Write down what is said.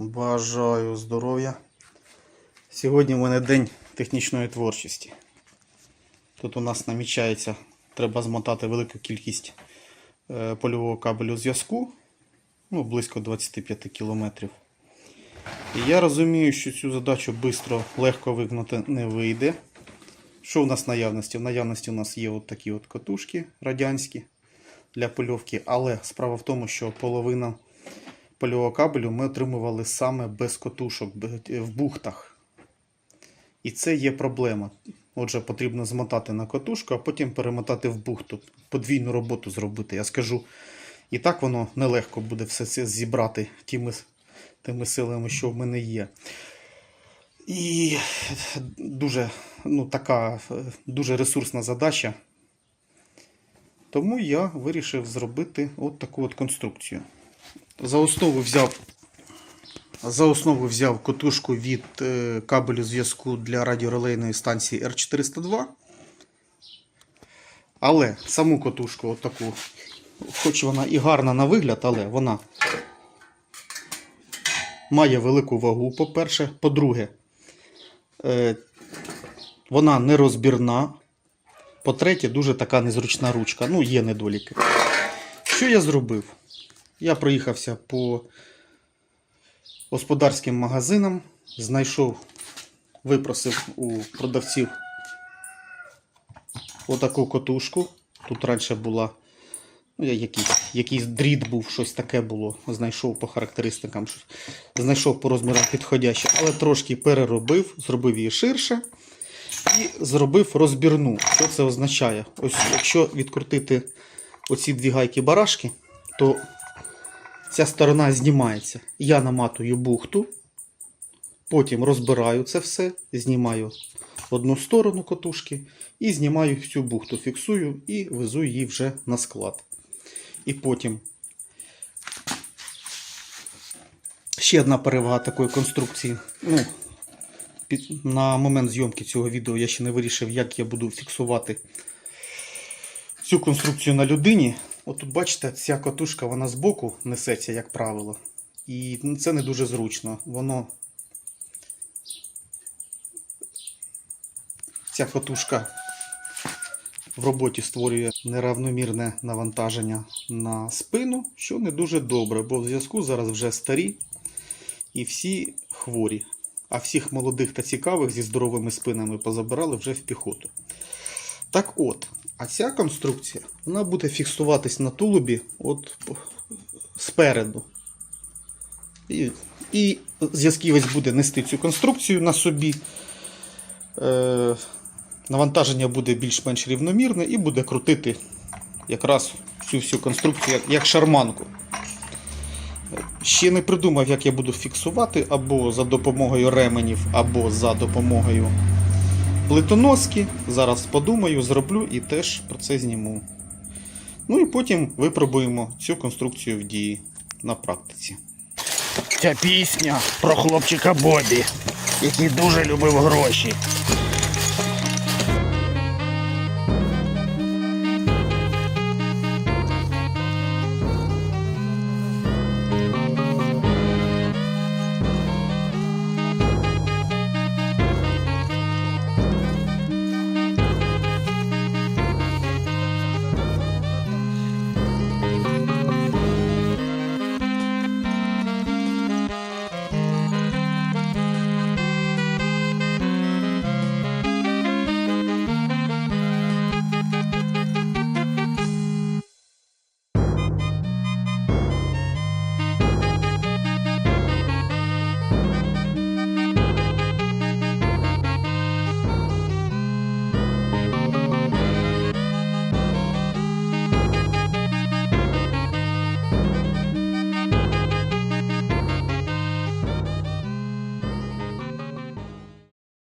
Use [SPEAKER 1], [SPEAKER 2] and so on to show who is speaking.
[SPEAKER 1] Бажаю здоров'я. Сьогодні в мене день технічної творчості. Тут у нас намічається, треба змотати велику кількість е, польового кабелю зв'язку, ну, близько 25 кілометрів. І я розумію, що цю задачу швидко, легко виконати не вийде. Що у нас в наявності? В наявності у нас є от такі от катушки радянські для польовки, але справа в тому, що половина польового кабелю ми отримували саме без котушок в бухтах. І це є проблема. Отже, потрібно змотати на котушку, а потім перемотати в бухту. Подвійну роботу зробити. Я скажу, і так воно нелегко буде все це зібрати тими, тими силами, що в мене є. І дуже, ну, така е, дуже ресурсна задача. Тому я вирішив зробити от таку от конструкцію. За основу взяв, за основу взяв котушку від е, кабелю зв'язку для радіорелейної станції R402. Але саму котушку, от таку, хоч вона і гарна на вигляд, але вона має велику вагу, по-перше. По-друге, е, вона нерозбірна. По-третє, дуже така незручна ручка. Ну, є недоліки. Що я зробив? Я проїхався по господарським магазинам, знайшов, випросив у продавців отаку котушку. Тут раніше була ну, якийсь, якийсь дріт був, щось таке було. Знайшов по характеристикам, знайшов по розмірам підходяще, але трошки переробив, зробив її ширше і зробив розбірну. Що це означає? Ось якщо відкрутити оці дві гайки барашки, то ця сторона знімається. Я наматую бухту, потім розбираю це все, знімаю одну сторону котушки і знімаю всю бухту, фіксую і везу її вже на склад. І потім ще одна перевага такої конструкції. Ну, на момент зйомки цього відео я ще не вирішив, як я буду фіксувати цю конструкцію на людині. От бачите, ця катушка вона збоку несеться, як правило. І це не дуже зручно. Воно. Ця катушка в роботі створює неравномірне навантаження на спину, що не дуже добре, бо в зв'язку зараз вже старі і всі хворі. А всіх молодих та цікавих зі здоровими спинами позабирали вже в піхоту. Так от, а ця конструкція вона буде фіксуватись на тулубі от спереду. І, і зв'язківець буде нести цю конструкцію на собі. Е, навантаження буде більш-менш рівномірне і буде крутити якраз цю всю конструкцію як, як шарманку. Ще не придумав, як я буду фіксувати або за допомогою ременів, або за допомогою плитоноски. Зараз подумаю, зроблю і теж про це зніму. Ну і потім випробуємо цю конструкцію в дії на практиці.
[SPEAKER 2] Ця пісня про хлопчика Бобі, який дуже любив гроші.